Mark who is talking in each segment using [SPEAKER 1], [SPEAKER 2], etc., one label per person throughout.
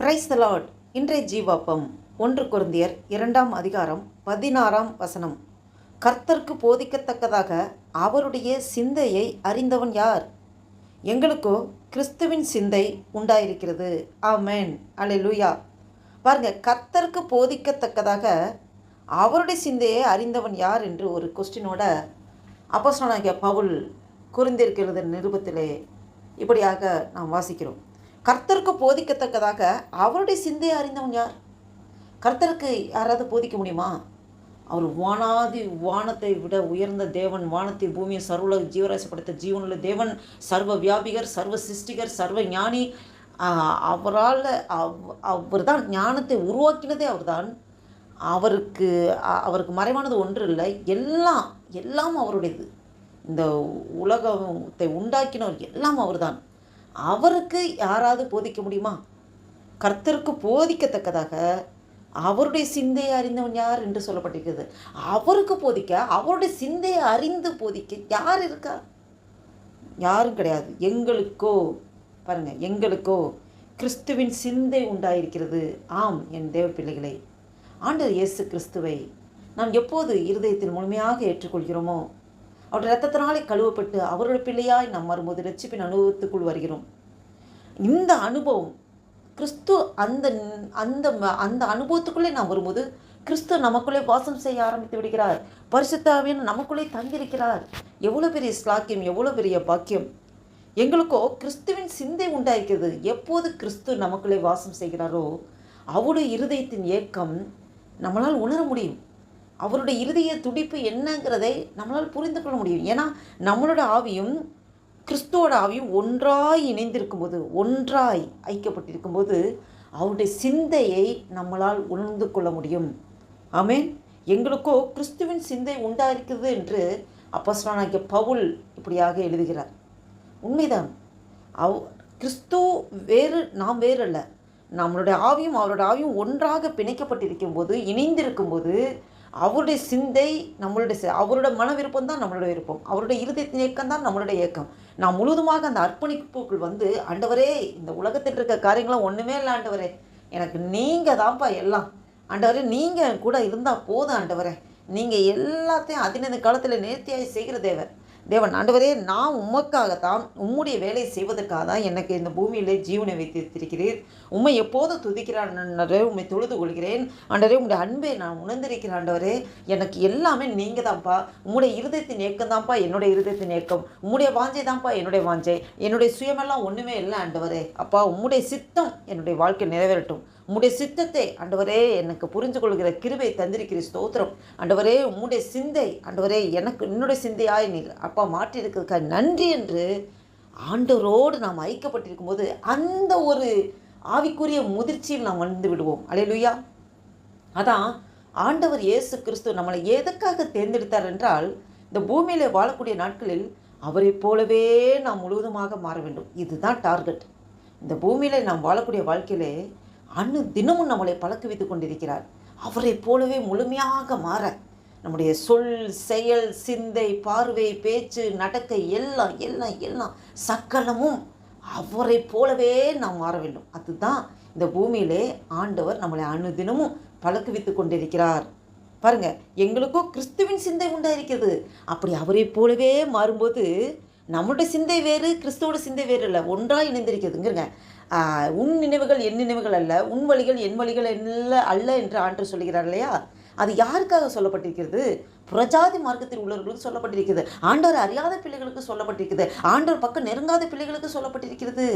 [SPEAKER 1] Praise the Lord இன்றைய ஜீவாப்பம் ஒன்று குருந்தியர் இரண்டாம் அதிகாரம் பதினாறாம் வசனம். கர்த்தருக்கு போதிக்கத்தக்கதாக அவருடைய சிந்தையை அறிந்தவன் யார்? எங்களுக்கோ கிறிஸ்துவின் சிந்தை உண்டாயிருக்கிறது. ஆமென். லூயா பாருங்க கர்த்தருக்கு போதிக்கத்தக்கதாக அவருடைய சிந்தையை அறிந்தவன் யார் என்று ஒரு கொஸ்டினோட அப்போஸ்தலனாகிய பவுல் குறிந்திருக்கிறது நிருபத்திலே இப்படியாக நாம் வாசிக்கிறோம். கர்த்தருக்கு போதிக்கத்தக்கதாக அவருடைய சிந்தையை அறிந்தவன் யார்? கர்த்தருக்கு யாராவது போதிக்க முடியுமா? அவர் வானாதி வானத்தை விட உயர்ந்த தேவன் வானத்தை பூமியை சர்வலக ஜீவராசிப்படுத்த ஜீவனுள்ள தேவன் சர்வ வியாபிகர் சர்வ சிருஷ்டிகர் சர்வ ஞானி. அவரால் அவர் தான் ஞானத்தை உருவாக்கினதே அவர்தான். அவருக்கு அவருக்கு மறைவானது ஒன்று இல்லை. எல்லாம் எல்லாம் அவருடையது. இந்த உலகத்தை உண்டாக்கினவர் எல்லாம் அவர்தான். அவருக்கு யாராவது போதிக்க முடியுமா? கர்த்தருக்கு போதிக்கத்தக்கதாக அவருடைய சிந்தையை அறிந்தவன் யார் என்று சொல்லப்பட்டிருக்கிறது. அவருக்கு போதிக்க அவருடைய சிந்தையை அறிந்து போதிக்க யார் இருக்கா? யாரும் கிடையாது. எங்களுக்கோ பாருங்க எங்களுக்கோ கிறிஸ்துவின் சிந்தை உண்டாயிருக்கிறது. ஆம் என் தேவ பிள்ளைகளை ஆண்டவர் இயேசு கிறிஸ்துவை நாம் எப்போது இருதயத்தில் முழுமையாக ஏற்றுக்கொள்கிறோமோ அவருடைய ரத்தத்தினாலே கழுவப்பட்டு அவருடைய பிள்ளையாய் நாம் வரும்போது ரட்சிப்பின் அனுபவத்துக்குள் வருகிறோம். இந்த அனுபவம் கிறிஸ்து அந்த அந்த அந்த அனுபவத்துக்குள்ளே நாம் வரும்போது கிறிஸ்து நமக்குள்ளே வாசம் செய்ய ஆரம்பித்து விடுகிறார். பரிசுத்தாவின் நமக்குள்ளே தங்கியிருக்கிறார். எவ்வளோ பெரிய ஸ்லாக்கியம் எவ்வளோ பெரிய பாக்கியம். எங்களுக்கோ கிறிஸ்துவின் சிந்தை உண்டாயிருக்கிறது. எப்போது கிறிஸ்து நமக்குள்ளே வாசம் செய்கிறாரோ அவருடைய இருதயத்தின் ஏக்கம் நம்மளால் உணர முடியும். அவருடைய இருதய துடிப்பு என்னங்கிறதை நம்மளால் புரிந்து கொள்ள முடியும். ஏன்னா நம்மளோட ஆவியும் கிறிஸ்துவோட ஆவியும் ஒன்றாய் இணைந்திருக்கும்போது ஒன்றாய் ஐக்கப்பட்டிருக்கும்போது அவருடைய சிந்தையை நம்மளால் உணர்ந்து கொள்ள முடியும். ஆமேன். எங்களுக்கோ கிறிஸ்துவின் சிந்தை உண்டாயிருக்கிறது என்று அப்போஸ்தலனாகிய பவுல் இப்படியாக எழுதுகிறார். உண்மைதான். அவ் கிறிஸ்து வேறு நாம் வேறு அல்ல நம்மளுடைய ஆவியும் அவரோட ஆவியும் ஒன்றாக பிணைக்கப்பட்டிருக்கும் போது இணைந்திருக்கும் போது அவருடைய சிந்தை நம்மளுடைய அவருடைய மன விருப்பம் தான் நம்மளுடைய விருப்பம். அவருடைய இருதயத்தின் இயக்கம் தான் நம்மளுடைய இயக்கம். நான் முழுதுமாக அந்த அர்ப்பணிப்புக்குள் வந்து ஆண்டவரே இந்த உலகத்தில் இருக்க காரியங்களாம் ஒன்றுமே இல்லை ஆண்டவரே. எனக்கு நீங்கள் தான்ப்பா எல்லாம். ஆண்டவரே நீங்கள் கூட இருந்தால் போதும் ஆண்டவரே. நீங்கள் எல்லாத்தையும் அதினந்த காலத்தில் நேர்த்தியாய் செய்கிற தேவர் தேவன் ஆண்டவரே நான் உமக்காகத்தான் உம்முடைய வேலையை செய்வதற்காக தான் எனக்கு இந்த பூமியிலே ஜீவனை வைத்திருக்கிறீர். உம்மை எப்போதும் துதிக்கிறான் உம்மை தொழுது கொள்கிறேன். ஆண்டவரே உங்களுடைய அன்பை நான் உணர்ந்திருக்கிறேன் ஆண்டவரே. எனக்கு எல்லாமே நீங்கள் தான்ப்பா உம்முடைய இருதயத்தின் ஏக்கம் தான்ப்பா என்னுடைய இருதயத்தின் ஏக்கம். உம்முடைய வாஞ்சை தான்ப்பா என்னுடைய வாஞ்சை. என்னுடைய சுயமெல்லாம் ஒன்றுமே இல்லை ஆண்டவரே. அப்பா உம்முடைய சித்தம் என்னுடைய வாழ்க்கை நிறைவேறட்டும். உம்முடைய சித்தத்தை ஆண்டவரே எனக்கு புரிந்து கொள்கிற கிருவை தந்திருக்கிற ஸ்தோத்திரம். ஆண்டவரே உம்முடைய சிந்தை ஆண்டவரே எனக்கு என்னுடைய சிந்தையாய் நீர் அப்பா மாற்றியிருக்கிறதுக்காக நன்றி என்று ஆண்டவரோடு நாம் ஐக்கப்பட்டிருக்கும் போது அந்த ஒரு ஆவிக்குரிய முதிர்ச்சியில் நாம் வந்து விடுவோம். அலையலுயா. அதான் ஆண்டவர் இயேசு கிறிஸ்து நம்மளை எதுக்காக தேர்ந்தெடுத்தார் என்றால் இந்த பூமியில் வாழக்கூடிய நாட்களில் அவரைப் போலவே நாம் முழுவதுமாக மாற வேண்டும். இதுதான் டார்கெட். இந்த பூமியில் நாம் வாழக்கூடிய வாழ்க்கையிலே அன்னு தினமும் நம்மளை பழக்க வைத்து கொண்டிருக்கிறார். அவரைப் போலவே முழுமையாக மாற நம்முடைய சொல் செயல் சிந்தை பார்வை பேச்சு நடக்க எல்லாம் எல்லாம் எல்லாம் சக்கலமும் அவரைப் போலவே நாம் மாற வேண்டும். அதுதான் இந்த பூமியிலே ஆண்டவர் நம்மளை அனுதினமும் பழக்குவித்து கொண்டிருக்கிறார். பாருங்க எங்களுக்கும் கிறிஸ்துவின் சிந்தை உண்டாயிருக்கிறது. அப்படி அவரைப் போலவே மாறும்போது நம்மளுடைய சிந்தை வேறு கிறிஸ்துவோட சிந்தை வேறு இல்லை ஒன்றாக இணைந்திருக்கிறதுங்கிறங்க. உன் நினைவுகள் என் நினைவுகள் அல்ல உன் வழிகள் என் வழிகள் அல்ல அல்ல என்று ஆண்டு சொல்லுகிறார் இல்லையா? அது யாருக்காக சொல்லப்பட்டிருக்கிறது? புரஜாதி மார்க்கத்தில் உள்ளவர்களுக்கு சொல்லப்பட்டிருக்கிறது. ஆண்டவர் அறியாத பிள்ளைகளுக்கு சொல்லப்பட்டிருக்கிறது. ஆண்டவர் பக்கம் நெருங்காத பிள்ளைகளுக்கு சொல்லப்பட்டிருக்கிறது.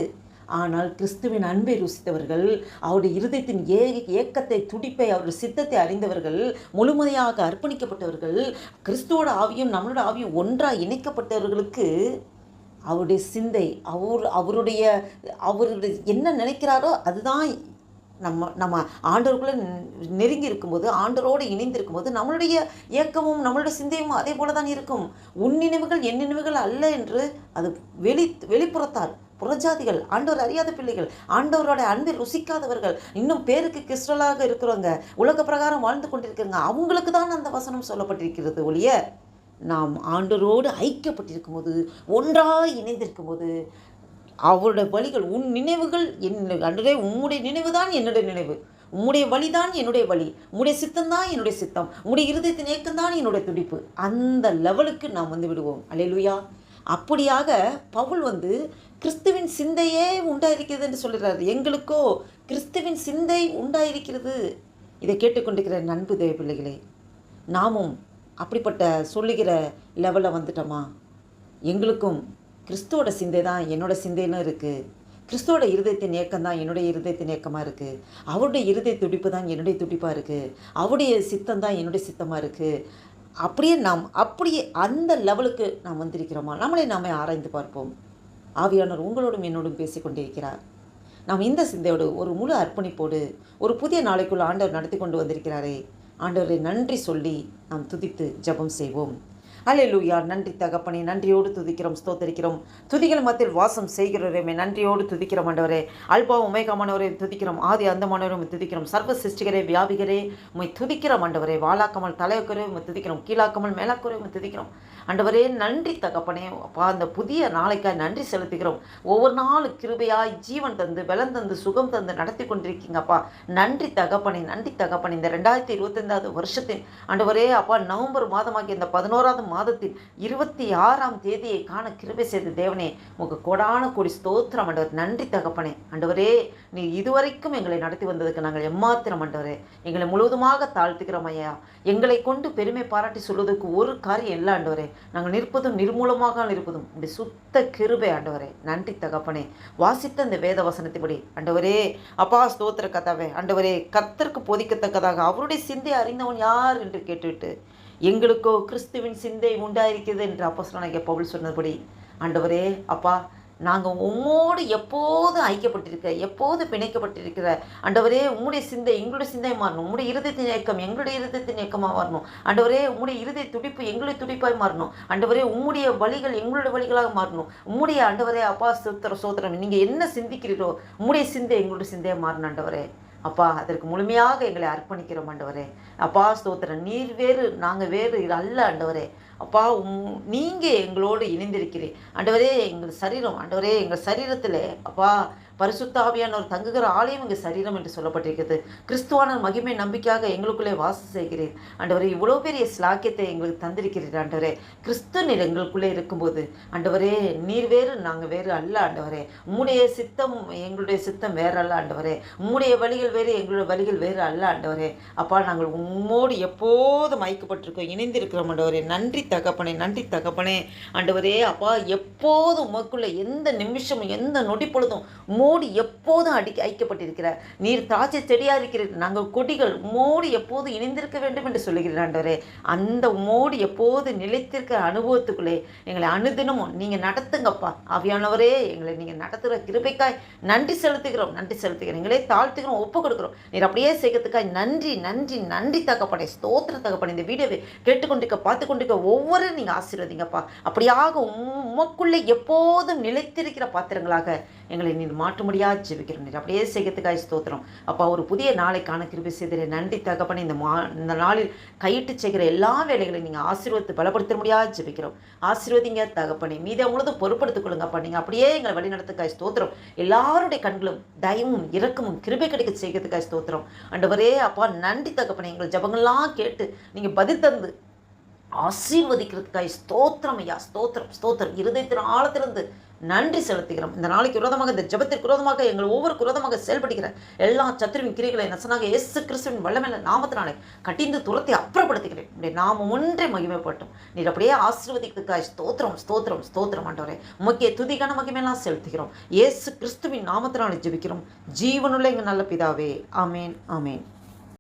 [SPEAKER 1] ஆனால் கிறிஸ்துவின் அன்பை ருசித்தவர்கள் அவருடைய இருதயத்தின் ஏ ஏக்கத்தை துடிப்பை அவருடைய சித்தத்தை அறிந்தவர்கள் முழுமையாக அர்ப்பணிக்கப்பட்டவர்கள் கிறிஸ்துவோட ஆவியும் நம்மளோட ஆவியும் ஒன்றாக இணைக்கப்பட்டவர்களுக்கு அவருடைய சிந்தை அவர் அவருடைய அவருடைய என்ன நினைக்கிறாரோ அதுதான் நம்ம நம்ம ஆண்டோருக்குள்ளே நெருங்கி இருக்கும்போது ஆண்டவரோடு இணைந்து இருக்கும்போது நம்மளுடைய இயக்கமும் நம்மளுடைய சிந்தையும் அதே போல தான் இருக்கும். உன் நினைவுகள் என் நினைவுகள் அல்ல என்று அது வெளி வெளிப்புறத்தார் புறஜாதிகள் ஆண்டவர் அறியாத பிள்ளைகள் ஆண்டவரோட அன்பை ருசிக்காதவர்கள் இன்னும் பேருக்கு கிறிஸ்டலாக இருக்கிறவங்க உலக பிரகாரம் வாழ்ந்து கொண்டிருக்கிறவங்க அவங்களுக்கு தான் அந்த வசனம் சொல்லப்பட்டிருக்கிறது ஒழிய நாம் ஆண்டரோடு ஐக்கியப்பட்டிருக்கும் போது ஒன்றாக இணைந்திருக்கும் போது அவருடைய வழிகள் உன் நினைவுகள் என் அன்றே உம்முடைய நினைவு தான் என்னுடைய நினைவு. உம்முடைய வழி தான் என்னுடைய வழி. உம்முடைய சித்தம் தான் என்னுடைய சித்தம். உம்முடைய இருதயத்தின் ஏக்கம் தான் என்னுடைய துடிப்பு. அந்த லெவலுக்கு நாம் வந்து விடுவோம். அலையலுயா அப்படியாக பவுல் வந்து கிறிஸ்துவின் சிந்தையே உண்டாயிருக்கிறது என்று சொல்கிறார் எங்களுக்கோ கிறிஸ்துவின் சிந்தை உண்டாயிருக்கிறது? இதை கேட்டுக்கொண்டிருக்கிற நண்பு தேவ பிள்ளைகளே நாமும் அப்படிப்பட்ட சொல்லுகிற லெவலில் வந்துட்டோமா? எங்களுக்கும் கிறிஸ்துவோட சிந்தை தான் என்னோட சிந்தைன்னு இருக்குது கிறிஸ்துவோட இருதயத்தின் ஏக்கம் தான் என்னுடைய இருதயத்தின் ஏக்கமாக இருக்குது அவருடைய இருதய துடிப்பு தான் என்னுடைய துடிப்பாக இருக்குது அவருடைய சித்தம் தான் என்னுடைய சித்தமாக இருக்குது அப்படியே நாம் அப்படியே அந்த லெவலுக்கு நாம் வந்திருக்கிறோமா? நம்மளே நாமே ஆராய்ந்து பார்ப்போம். ஆவியானவர் உங்களோடும் என்னோடும் பேசிக்கொண்டிருக்கிறார். நாம் இந்த சிந்தையோடு ஒரு முழு அர்ப்பணிப்போடு ஒரு புதிய நாளைக்குள் ஆண்டவர் நடத்தி கொண்டு வந்திருக்கிறாரே. ஆண்டவரை நன்றி சொல்லி நாம் துதித்து ஜெபம் செய்வோம். அல்லேலூயா நன்றி தகப்பனே நன்றியோடு துதிக்கிறோம் ஸ்தோத்தரிக்கிறோம். துதிகள் மத்தியில் வாசம் செய்கிறவரே நன்றியோடு துதிக்கிறோம் ஆண்டவரே. அல்பா உமைகமானவரை துதிக்கிறோம். ஆதி அந்தமானவரையும் துதிக்கிறோம். சர்வ சிருஷ்டிகரே வியாபிகரே உமை துதிக்கிறோம் ஆண்டவரே. வாலாக்கமல் தலையக்குறை உமை துதிக்கிறோம். கீழாக்கமல் மேலாக்குறை உமை துதிக்கிறோம். ஆண்டவரே நன்றி தகப்பனே. அப்பா அந்த புதிய நாளைக்காய் நன்றி செலுத்துகிறோம். ஒவ்வொரு நாள் கிருபையாய் ஜீவன் தந்து பலம் தந்து சுகம் தந்து நடத்தி கொண்டிருக்கீங்கப்பா நன்றி தகப்பனே நன்றி தகப்பனே. இந்த ரெண்டாயிரத்தி இருபத்தைந்தாவது வருஷத்தின் ஆண்டவரே அப்பா நவம்பர் மாதமாகி இந்த பதினோராவது மாதத்தின் இருபத்தி ஆறாம் தேதியை காண கிருபை செய்த தேவனே உங்கள் கொடான கொடி ஸ்தோத்திரம் ஆண்டவர். நன்றி தகப்பனே. ஆண்டவரே நீ இதுவரைக்கும் எங்களை நடத்தி வந்ததுக்கு நாங்கள் எம்மாத்திரம் ஆண்டவரே. எங்களை முழுவதுமாக தாழ்த்துக்கிறோம் ஐயா. எங்களை கொண்டு பெருமை பாராட்டி சொல்வதற்கு ஒரு காரியம் இல்லை ஆண்டவரே. நாங்கள் நிற்பதும் நிர்மூலமாக இருப்பதும் இப்படி சுத்த கிருபை ஆண்டவரே. நன்றி தகப்பனே. வாசித்த இந்த வேத வசனத்தின்படி ஆண்டவரே அப்பா ஸ்தோத்திர கதாவே ஆண்டவரே கத்தருக்கு போதிக்கத்தக்கதாக அவருடைய சிந்தை அறிந்தவன் யார் என்று கேட்டுவிட்டு எங்களுக்கோ கிறிஸ்துவின் சிந்தை உண்டாயிருக்கிறது என்று அப்போ பவுல் சொன்னபடி ஆண்டவரே அப்பா நாங்கள் உம்மோடு எப்போது ஐக்கியப்பட்டிருக்க எப்போது பிணைக்கப்பட்டிருக்கிற ஆண்டவரே உம்முடைய சிந்தை எங்களுடைய சிந்தை மாறணும். உம்முடைய இருதயத்தின் இயக்கம் எங்களுடைய இருதயத்தின் இயக்கமாக வரணும் ஆண்டவரே உம்முடைய இருதய துடிப்பு எங்களுடைய துடிப்பாய் மாறணும். ஆண்டவரே உம்முடைய வழிகள் எங்களுடைய வழிகளாக மாறணும். உம்முடைய ஆண்டவரே அப்பா சுத்திர சோத்திரம் நீங்கள் என்ன சிந்திக்கிறீரோ உம்முடைய சிந்தை எங்களுடைய சிந்தையாக மாறணும் ஆண்டவரே. அப்பா அதற்கு முழுமையாக எங்களை அர்ப்பணிக்கிறோம் ஆண்டவரே. அப்பா ஸ்தோத்திரம். நீர் வேறு நாங்கள் வேறு இது அல்ல ஆண்டவரே. அப்பா உம் நீங்கள் எங்களோடு இணைந்திருக்கிறீர். ஆண்டவரே எங்கள் சரீரம் ஆண்டவரே எங்கள் சரீரத்தில் அப்பா பரிசுத்தாவியானவர் தங்குகிற ஆலயம் எங்கள் சரீரம் என்று சொல்லப்பட்டிருக்கிறது. கிறிஸ்துவான மகிமை நம்பிக்கையாக எங்களுக்குள்ளே வாசம் செய்கிறீர் ஆண்டவரே இவ்வளோ பெரிய ஸ்லாக்கியத்தை எங்களுக்கு தந்திருக்கிறீர் ஆண்டவரே. கிறிஸ்து நீர் எங்களுக்குள்ளே இருக்கும்போது ஆண்டவரே நீர் வேறு நாங்கள் வேறு அல்ல ஆண்டவரே. உம்முடைய சித்தம் எங்களுடைய சித்தம் வேற அல்ல ஆண்டவரே. உம்முடைய வழிகள் வேறு எங்களுடைய வழிகள் வேறு அல்ல ஆண்டவரே. அப்பா நாங்கள் உம்மோடு எப்போதும் மயக்கப்பட்டிருக்கோம் இணைந்திருக்கிறோம் ஆண்டவரே. நன்றி தகப்பனே நன்றி தகப்பனே. ஆண்டவரே அப்பா எப்போதும் உமக்குள்ளே எந்த நிமிஷமும் எந்த நொடி பொழுதும் மோடி எப்போதும் அடி ஐக்கப்பட்டிருக்கிறார். நீர் திராட்சை செடியாக இருக்கிறீர்கள் நாங்கள் கொடிகள் மோடி எப்போது இணைந்திருக்க வேண்டும் என்று சொல்லுகிறீர் ஆண்டவரே. அந்த மோடி எப்போது நிலைத்திருக்கிற அனுபவத்துக்குள்ளே எங்களை அனுதினமும் நீங்கள் நடத்துங்கப்பா. ஆவியானவரே எங்களை நீங்கள் நடத்துகிற கிருபைக்காய் நன்றி செலுத்துகிறோம் நன்றி செலுத்துகிறோம். எங்களே தாழ்த்துக்கிறோம் ஒப்பு கொடுக்குறோம் நீர் அப்படியே செய்கிறதுக்காய் நன்றி நன்றி நன்றி தகப்படை ஸ்தோத்திர தகப்படை இந்த வீடியோவை கேட்டுக்கொண்டிருக்க பார்த்து கொண்டிருக்க ஒவ்வொரு நீங்கள் ஆசீர்வதிங்கப்பா. அப்படியாக உமக்குள்ளே எப்போதும் நிலைத்திருக்கிற பாத்திரங்களாக எங்களை நீர் மாற்ற முடியாது ஜெபிக்கிறோம். நீர் அப்படியே செய்யத்துக்காய் ஸ்தோத்திரம். அப்பா ஒரு புதிய நாளைக்கான கிருபை செய்திரை. நன்றி தகப்பன. இந்த மா இந்த நாளில் கையிட்டு செய்கிற எல்லா வேலைகளையும் நீங்கள் ஆசீர்வத்து பலப்படுத்த முடியாது ஜெபிக்கிறோம். ஆசீர்வதிங்க தகப்பனை. மீதை முழுதும் பொறுப்படுத்திக் கொள்ளுங்கப்பா நீங்கள் அப்படியே எங்களை வழிநடத்துக்காய் ஸ்தோத்திரம். எல்லாருடைய கண்களும் தயமும் இரக்கமும் கிருபை கிடைக்க செய்கிறதுக்காய் ஸ்தோத்திரம். அண்டவரே அப்பா நன்றி தகப்பனை. எங்கள் ஜபங்கள்லாம் கேட்டு நீங்கள் பதில் தந்து ஆசீர்வதிக்கிறதுக்காய் ஸ்தோத்திரம் ஐயா. ஸ்தோத்திரம் ஸ்தோத்திரம். இருதயத்தின் ஆழத்திலிருந்து நன்றி செலுத்துகிறோம். இந்த நாளைக்கு விரோதமாக இந்த ஜபத்திற்கு விரோதமாக எங்கள் ஒவ்வொரு விரோதமாக செயல்படுகிற எல்லா சத்துருவின் கிரிகளை நசனாக இயேசு கிறிஸ்துவின் வல்லமையில நாமத்தினாலே கட்டிந்து துரத்தை அப்புறப்படுத்துகிறேன். உடைய நாம ஒன்றே மகிமைப்பட்டும் நீர் அப்படியே ஆசீர்வதிக்கிறதுக்காய் ஸ்தோத்திரம் ஸ்தோத்திரம் ஸ்தோத்திரம் ஆண்டவரே. முக்கிய துதிகான மகிமையெல்லாம் செலுத்துகிறோம். இயேசு கிறிஸ்துவின் நாமத்தினாலே ஜெபிக்கிறோம். ஜீவனுள்ள எங்கள் நல்ல பிதாவே. ஆமேன் ஆமேன்.